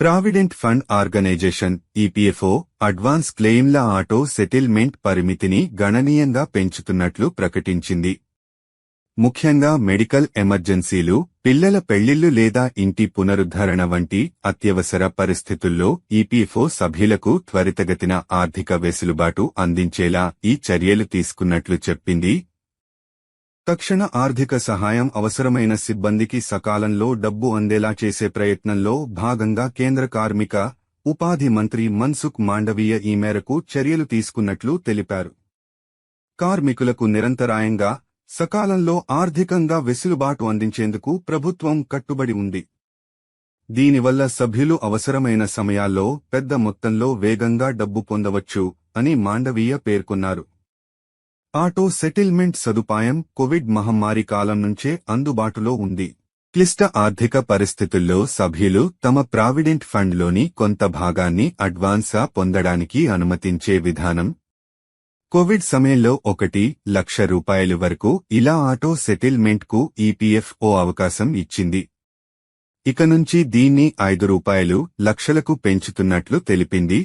Provident fund organisation EPFO advance క్లెయిమ్ల auto settlement పరిమితిని గణనీయంగా పెంచుతున్నట్లు ప్రకటించింది. ముఖ్యంగా మెడికల్ ఎమర్జెన్సీలు పిల్లల పెళ్ళిళ్ళు లేదా ఇంటి పునరుద్ధరణ వంటి అత్యవసర పరిస్థితుల్లో ఈపీఎఫ్ఓ సభ్యులకు త్వరితగతిన ఆర్థిక వెసులుబాటు అందించేలా ఈ చర్యలు తీసుకున్నట్లు చెప్పింది తక్షణ ఆర్థిక సహాయం అవసరమైన సిబ్బందికి సకాలంలో డబ్బు అందేలా చేసే ప్రయత్నంలో భాగంగా కేంద్ర కార్మిక ఉపాధి మంత్రి మన్సుఖ్ మాండవీయ ఈ మేరకు చర్యలు తీసుకున్నట్లు తెలిపారు. కార్మికులకు నిరంతరాయంగా సకాలంలో ఆర్థికంగా వెసులుబాటు అందించేందుకు ప్రభుత్వం కట్టుబడి ఉంది. దీనివల్ల సభ్యులు అవసరమైన సమయాల్లో పెద్ద మొత్తంలో వేగంగా డబ్బు పొందవచ్చు అని మాండవీయ పేర్కొన్నారు. ఆటో సెటిల్మెంట్ సదుపాయం కోవిడ్ మహమ్మారి కాలం నుంచే అందుబాటులో ఉంది. క్లిష్ట ఆర్థిక పరిస్థితుల్లో సభ్యులు తమ ప్రావిడెంట్ ఫండ్లోని కొంత భాగాన్ని అడ్వాన్సా పొందడానికి అనుమతించే విధానం. కోవిడ్ సమయంలో ఒకటి లక్ష రూపాయలు వరకు ఇలా ఆటో సెటిల్మెంట్కు ఈపీఎఫ్ఓ అవకాశం ఇచ్చింది. ఇక నుంచి దీన్ని ఐదు రూపాయలు లక్షలకు పెంచుతున్నట్లు తెలిపింది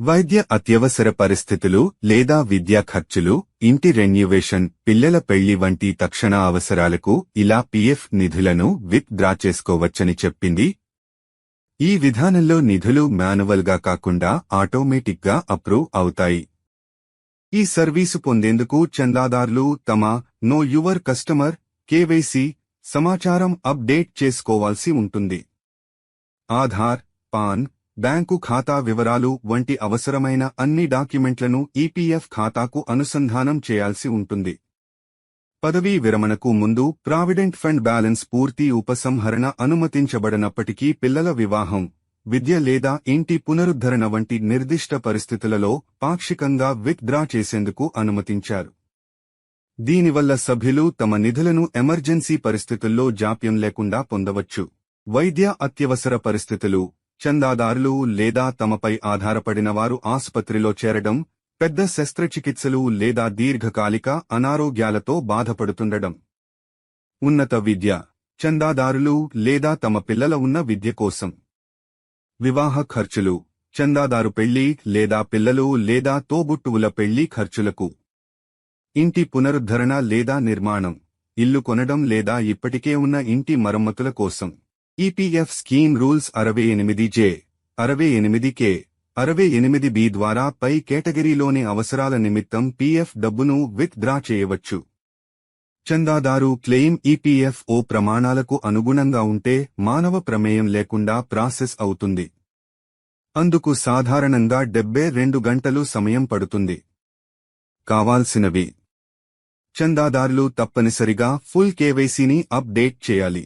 వైద్య అత్యవసర పరిస్థితులు లేదా విద్యా ఖర్చులు ఇంటి రెన్యువేషన్ పిల్లల పెళ్ళి వంటి తక్షణ అవసరాలకు ఇలా పీఎఫ్ నిధులను విత్ డ్రా చేసుకోవచ్చని చెప్పింది. ఈ విధానంలో నిధులు మాన్యువల్గా కాకుండా ఆటోమేటిక్గా అప్రూవ్ అవుతాయి. ఈ సర్వీసు పొందేందుకు చందాదారులు తమ నో యువర్ కస్టమర్ కేవైసీ సమాచారం అప్డేట్ చేసుకోవాల్సి ఉంటుంది. ఆధార్ పాన్ బ్యాంకు ఖాతా వివరాలు వంటి అవసరమైన అన్ని డాక్యుమెంట్లను ఈపీఎఫ్ ఖాతాకు అనుసంధానం చేయాల్సి ఉంటుంది. పదవీ విరమణకు ముందు ప్రావిడెంట్ ఫండ్ బ్యాలెన్స్ పూర్తి ఉపసంహరణ అనుమతించబడనప్పటికీ పిల్లల వివాహం విద్య లేదా ఇంటి పునరుద్ధరణ వంటి నిర్దిష్ట పరిస్థితులలో పాక్షికంగా విత్ డ్రా చేసేందుకు అనుమతించారు. దీనివల్ల సభ్యులు తమ నిధులను ఎమర్జెన్సీ పరిస్థితుల్లో జాప్యం లేకుండా పొందవచ్చు. వైద్య అత్యవసర పరిస్థితులు చందాదారులు లేదా తమపై ఆధారపడిన వారు ఆసుపత్రిలో చేరడం పెద్ద శస్త్రచికిత్సలు లేదా దీర్ఘకాలిక అనారోగ్యాలతో బాధపడుతుండడం. ఉన్నత విద్య చందాదారులు లేదా తమ పిల్లల ఉన్న విద్య కోసం. వివాహ ఖర్చులు చందాదారు పెళ్ళి లేదా పిల్లలు లేదా తోబుట్టువుల పెళ్ళి ఖర్చులకు. ఇంటి పునరుద్ధరణ లేదా నిర్మాణం ఇల్లు కొనడం లేదా ఇప్పటికే ఉన్న ఇంటి మరమ్మతుల కోసం. ఈపీఎఫ్ స్కీమ్ రూల్స్ అరవై ఎనిమిది జే అరవై ఎనిమిది కే అరవై ఎనిమిది బి ద్వారా పై కేటగిరీలోని అవసరాల నిమిత్తం పీఎఫ్ డబ్బును విత్ డ్రా చేయవచ్చు. చందాదారు క్లెయిమ్ ఈపీఎఫ్ ఓ ప్రమాణాలకు అనుగుణంగా ఉంటే మానవ ప్రమేయం లేకుండా ప్రాసెస్ అవుతుంది. అందుకు సాధారణంగా డెబ్బై రెండు గంటలు సమయం పడుతుంది. కావాల్సినవి. చందాదారులు తప్పనిసరిగా ఫుల్ కేవైసీని అప్డేట్ చేయాలి.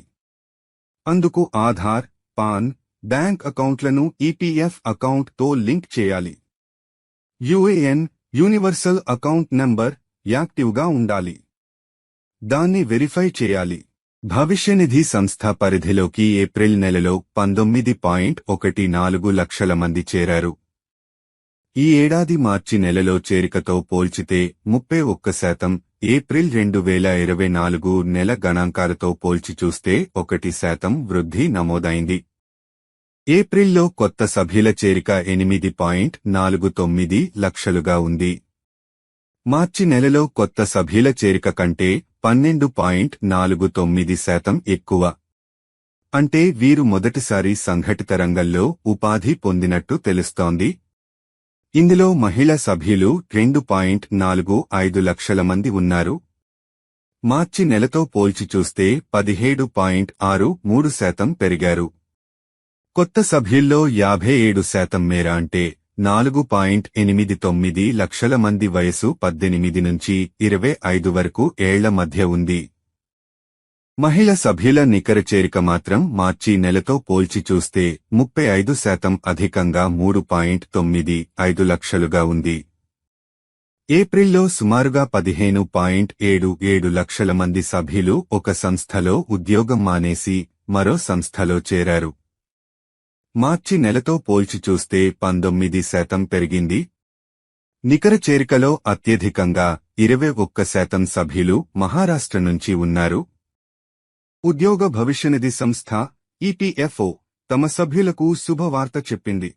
అందుకు ఆధార్ పాన్ బ్యాంక్ అకౌంట్లను ఈపీఎఫ్ అకౌంట్తో లింక్ చేయాలి. యుఏఎన్ యూనివర్సల్ అకౌంట్ నంబర్ యాక్టివ్గా ఉండాలి. దాన్ని వెరిఫై చేయాలి. భవిష్యనిధి సంస్థ పరిధిలోకి ఏప్రిల్ నెలలో పంతొమ్మిది పాయింట్ ఒకటి నాలుగు లక్షల మంది చేరారు. ఈ ఏడాది మార్చి నెలలో చేరికతో పోల్చితే ముప్పై ఒక్క శాతం ఏప్రిల్ రెండు వేల ఇరవై నాలుగు నెల గణాంకాలతో పోల్చి చూస్తే ఒకటి శాతం వృద్ధి నమోదైంది. ఏప్రిల్లో కొత్త సభ్యుల చేరిక ఎనిమిది పాయింట్ నాలుగు తొమ్మిది లక్షలుగా ఉంది. మార్చి నెలలో కొత్త సభ్యుల చేరిక కంటే పన్నెండు పాయింట్ నాలుగు తొమ్మిది శాతం ఎక్కువ. అంటే వీరు మొదటిసారి సంఘటిత రంగంలో ఉపాధి పొందినట్టు తెలుస్తోంది. ఇందులో మహిళ సభ్యులు రెండు పాయింట్ నాలుగు ఐదు లక్షల మంది ఉన్నారు. మార్చి నెలతో పోల్చి చూస్తే పదిహేడు పాయింట్ ఆరు మూడు శాతం పెరిగారు. కొత్త సభ్యుల్లో యాభై ఏడు శాతం మేర అంటే నాలుగు పాయింట్ ఎనిమిది తొమ్మిది లక్షల మంది వయసు పద్దెనిమిది నుంచి ఇరవై ఐదు వరకు ఏళ్ళ మధ్య ఉంది. మహిళ సభ్యుల నికర చేరిక మాత్రం మార్చి నెలతో పోల్చి చూస్తే ముప్పై ఐదు శాతం అధికంగా మూడు పాయింట్ తొమ్మిది ఐదు లక్షలుగా ఉంది. ఏప్రిల్లో సుమారుగా పదిహేను పాయింట్ ఏడు ఏడు లక్షల మంది సభ్యులు ఒక సంస్థలో ఉద్యోగం మానేసి మరో సంస్థలో చేరారు. మార్చి నెలతో పోల్చి చూస్తే పంతొమ్మిది శాతం పెరిగింది. నికర చేరికలో అత్యధికంగా ఇరవై ఒక్క శాతం సభ్యులు మహారాష్ట్ర నుంచి ఉన్నారు. ఉద్యోగ భవిష్యనిధి సంస్థ ఈపీఎఫ్ఓ తమ సభ్యులకు శుభవార్త చెప్పింది.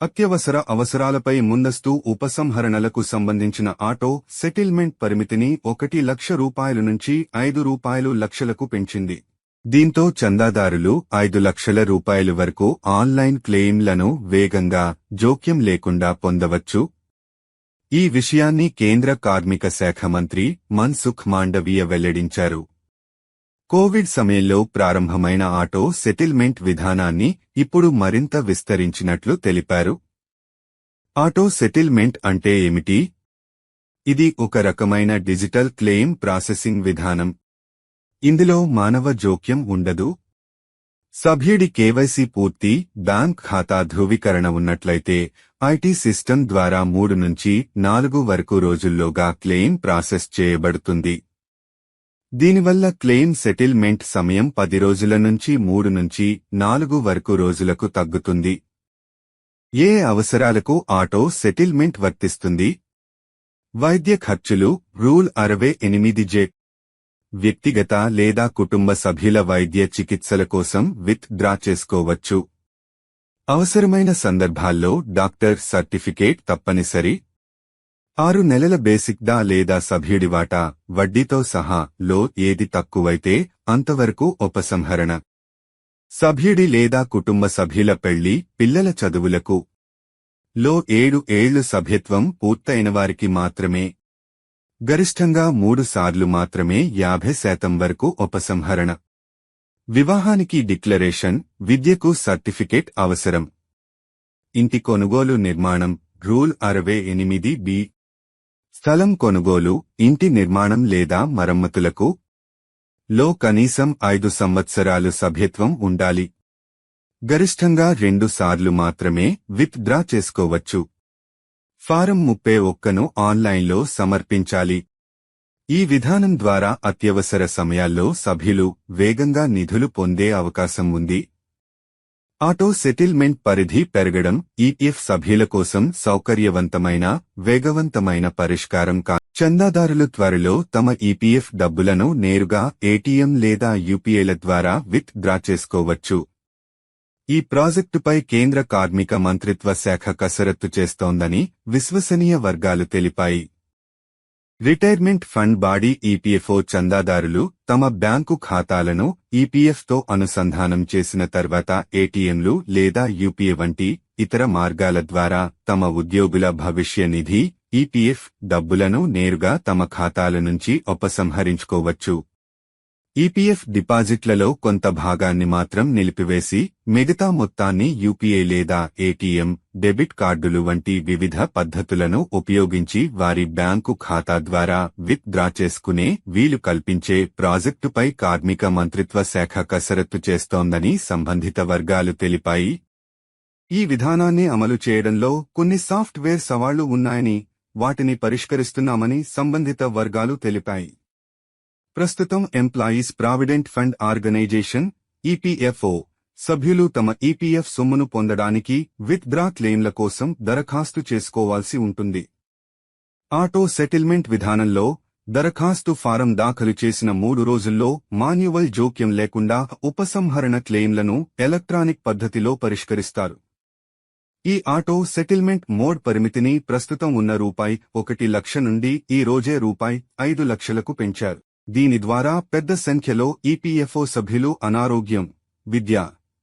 అత్యవసర అవసరాలపై ముందస్తు ఉపసంహరణలకు సంబంధించిన ఆటో సెటిల్మెంట్ పరిమితిని ఒకటి లక్ష రూపాయల నుంచి ఐదు రూపాయలు లక్షలకు పెంచింది. దీంతో చందాదారులు ఐదు లక్షల రూపాయల వరకు ఆన్లైన్ క్లెయిమ్లను వేగంగా జోక్యం లేకుండా పొందవచ్చు. ఈ విషయాన్ని కేంద్ర కార్మిక శాఖ మంత్రి మన్సుఖ్ మాండవీయ వెల్లడించారు. కోవిడ్ సమయంలో ప్రారంభమైన ఆటో సెటిల్మెంట్ విధానాన్ని ఇప్పుడు మరింత విస్తరించినట్లు తెలిపారు. ఆటో సెటిల్మెంట్ అంటే ఏమిటి? ఇది ఒక రకమైన డిజిటల్ క్లెయిమ్ ప్రాసెసింగ్ విధానం. ఇందులో మానవ జోక్యం ఉండదు. సభ్యుడి కేవైసీ పూర్తి బ్యాంక్ ఖాతా ధృవీకరణ ఉన్నట్లయితే ఐటీ సిస్టమ్ ద్వారా మూడు నుంచి నాలుగు వరకు రోజుల్లోగా క్లెయిమ్ ప్రాసెస్ చేయబడుతుంది. దీనివల్ల క్లెయిమ్ సెటిల్మెంట్ సమయం పది రోజుల నుంచి మూడు నుంచి నాలుగు వరకు రోజులకు తగ్గుతుంది. ఏ అవసరాలకు ఆటో సెటిల్మెంట్ వర్తిస్తుంది? వైద్య ఖర్చులు రూల్ అరవై ఎనిమిది జే. వ్యక్తిగత లేదా కుటుంబ సభ్యుల వైద్య చికిత్సల కోసం విత్ డ్రా చేసుకోవచ్చు. అవసరమైన సందర్భాల్లో డాక్టర్ సర్టిఫికేట్ తప్పనిసరి ఆరు నెలల బేసిక్ దా లేదా సభ్యుడి వాటా వడ్డీతో సహా లో ఏది తక్కువైతే అంతవరకు ఉపసంహరణ. సభ్యుడి లేదా కుటుంబ సభ్యుల పెళ్ళి పిల్లల చదువులకు. లో ఏడు ఏళ్ళు సభ్యత్వం పూర్తయిన వారికి మాత్రమే. గరిష్టంగా మూడు సార్లు మాత్రమే యాభై శాతం వరకు ఉపసంహరణ. వివాహానికి డిక్లరేషన్ విద్యకు సర్టిఫికేట్ అవసరం. ఇంటి కొనుగోలు నిర్మాణం రూల్ అరవై ఎనిమిది బి. స్థలం కొనుగోలు ఇంటి నిర్మాణం లేదా మరమ్మతులకు లో కనీసం ఐదు సంవత్సరాలు సభ్యత్వం ఉండాలి. గరిష్టంగా రెండు సార్లు మాత్రమే విత్ డ్రా చేసుకోవచ్చు. ఫారం ముప్పై ఒక్కను ఆన్లైన్లో సమర్పించాలి. ఈ విధానం ద్వారా అత్యవసర సమయాల్లో సభ్యులు వేగంగా నిధులు పొందే అవకాశం ఉంది. ఆటో సెటిల్మెంట్ పరిధి పెరగడం ఈఎఫ్ సభ్యుల కోసం సౌకర్యవంతమైన వేగవంతమైన పరిష్కారం కా చందాదారులు త్వరలో తమ ఈపీఎఫ్ డబ్బులను నేరుగా ఏటీఎం లేదా యూపీఐల ద్వారా విత్ డ్రా చేసుకోవచ్చు. ఈ ప్రాజెక్టుపై కేంద్ర కార్మిక మంత్రిత్వ శాఖ కసరత్తు చేస్తోందని విశ్వసనీయ వర్గాలు తెలిపాయి. రిటైర్మెంట్ ఫండ్ బాడీ ఈపీఎఫ్ఓ చందాదారులు తమ బ్యాంకు ఖాతాలను ఈపీఎఫ్తో అనుసంధానం చేసిన తర్వాత ఏటీఎంలు లేదా యూపీఏ వంటి ఇతర మార్గాల ద్వారా తమ ఉద్యోగుల భవిష్య నిధి ఈపీఎఫ్ డబ్బులను నేరుగా తమ ఖాతాల నుంచి ఉపసంహరించుకోవచ్చు. ఈపీఎఫ్ డిపాజిట్లలో కొంత భాగాన్ని మాత్రం నిలిపివేసి మిగతా మొత్తాన్ని యూపీఐ లేదా ఏటీఎం డెబిట్ కార్డులు వంటి వివిధ పద్ధతులను ఉపయోగించి వారి బ్యాంకు ఖాతా ద్వారా విత్ డ్రా చేసుకునే వీలు కల్పించే ప్రాజెక్టుపై కార్మిక మంత్రిత్వ శాఖ కసరత్తు చేస్తోందని సంబంధిత వర్గాలు తెలిపాయి. ఈ విధానాన్ని అమలు చేయడంలో కొన్ని సాఫ్ట్వేర్ సవాళ్ళు ఉన్నాయని వాటిని పరిష్కరిస్తున్నామని సంబంధిత వర్గాలు తెలిపాయి. ప్రస్తుతం employees provident fund organisation EPFO సభ్యులు తమ ఈపీఎఫ్ సొమ్మును పొందడానికి విత్ డ్రా క్లెయిమ్ల కోసం దరఖాస్తు చేసుకోవాల్సి ఉంటుంది. ఆటో సెటిల్మెంట్ విధానంలో దరఖాస్తు ఫారం దాఖలు చేసిన మూడు రోజుల్లో మాన్యువల్ జోక్యం లేకుండా ఉపసంహరణ క్లెయిమ్లను ఎలక్ట్రానిక్ పద్ధతిలో పరిష్కరిస్తారు. ఈ ఆటో సెటిల్మెంట్ మోడ్ పరిమితిని ప్రస్తుతం ఉన్న రూపాయి ఒకటి లక్ష నుండి ఈ రోజే రూపాయి ఐదు లక్షలకు పెంచారు. దీని ద్వారా పెద్ద సంఖ్యలో ఈపీఎఫ్ఓ సభ్యులు అనారోగ్యం విద్య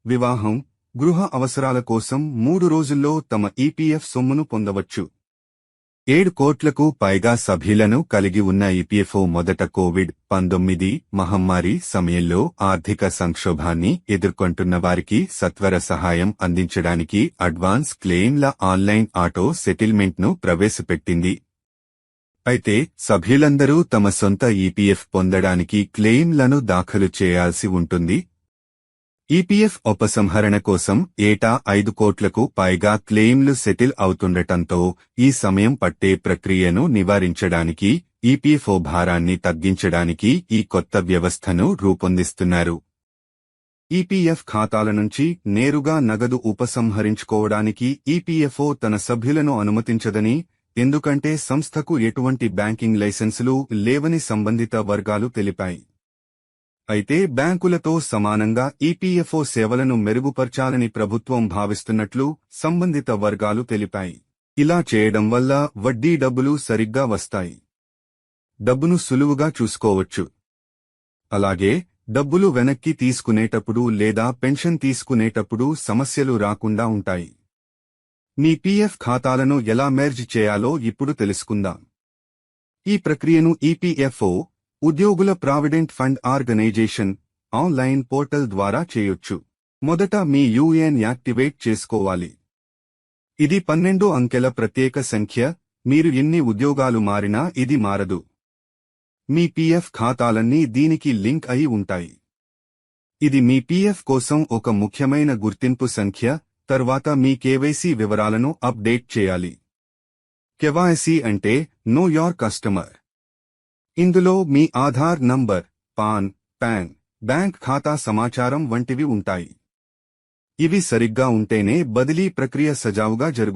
వివాహం గృహ అవసరాల కోసం మూడు రోజుల్లో తమ ఈపీఎఫ్ సొమ్మును పొందవచ్చు. ఏడు కోట్లకు పైగా సభ్యులను కలిగి ఉన్న ఈపీఎఫ్ఓ మొదట కోవిడ్ పంతొమ్మిది మహమ్మారి సమయంలో ఆర్థిక సంక్షోభాన్ని ఎదుర్కొంటున్న వారికి సత్వర సహాయం అందించడానికి అడ్వాన్స్ క్లెయిమ్ల ఆన్లైన్ ఆటో సెటిల్మెంట్ను ప్రవేశపెట్టింది. అయితే సభ్యులందరూ తమ సొంత ఈపీఎఫ్ పొందడానికి క్లెయిమ్లను దాఖలు చేయాల్సి ఉంటుంది. ఈపీఎఫ్ ఉపసంహరణ కోసం ఏటా ఐదు కోట్లకు పైగా క్లెయిమ్లు సెటిల్ అవుతుండటంతో ఈ సమయం పట్టే ప్రక్రియను నివారించడానికి ఈపీఎఫ్ఓ భారాన్ని తగ్గించడానికి ఈ కొత్త వ్యవస్థను రూపొందిస్తున్నారు. ఈపీఎఫ్ ఖాతాల నుంచి నేరుగా నగదు ఉపసంహరించుకోవడానికి ఈపీఎఫ్ఓ తన సభ్యులను అనుమతించదని ఎందుకంటే సంస్థకు ఎటువంటి బ్యాంకింగ్ లైసెన్సులు లేవని సంబంధిత వర్గాలు తెలిపాయి. అయితే బ్యాంకులతో సమానంగా ఈపీఎఫ్ఓ సేవలను మెరుగుపర్చాలని ప్రభుత్వం భావిస్తున్నట్లు సంబంధిత వర్గాలు తెలిపాయి. ఇలా చేయడం వల్ల వడ్డీ డబ్బులు సరిగ్గా వస్తాయి. డబ్బును సులువుగా చూసుకోవచ్చు. అలాగే డబ్బులు వెనక్కి తీసుకునేటప్పుడు లేదా పెన్షన్ తీసుకునేటప్పుడు సమస్యలు రాకుండా ఉంటాయి. మీ పీఎఫ్ ఖాతాలను ఎలా మెర్జ్ చేయాలో ఇప్పుడు తెలుసుకుందాం. ఈ ప్రక్రియను ఈపీఎఫ్ఓ ఉద్యోగుల provident fund organisation online portal ద్వారా చేయొచ్చు. మొదట మీ యూఏఎన్ యాక్టివేట్ చేసుకోవాలి. ఇది పన్నెండు అంకెల ప్రత్యేక సంఖ్య మీరు ఎన్ని ఉద్యోగాలు మారినా ఇది మారదు. మీ పీఎఫ్ ఖాతాలన్నీ దీనికి లింక్ అయి ఉంటాయి. ఇది మీ పీఎఫ్ కోసం ఒక ముఖ్యమైన గుర్తింపు సంఖ్య తర్వాత మీ కేవైసీ వివరాలను అప్డేట్ చేయాలి. కెవాయసీ అంటే నో యోర్ కస్టమర్. ఇందులో మీ Aadhaar number PAN PAN bank ఖాతా సమాచారం వంటివి ఉంటాయి. ఇవి సరిగ్గా ఉంటేనే బదిలీ ప్రక్రియ సజావుగా జరుగుతుంది.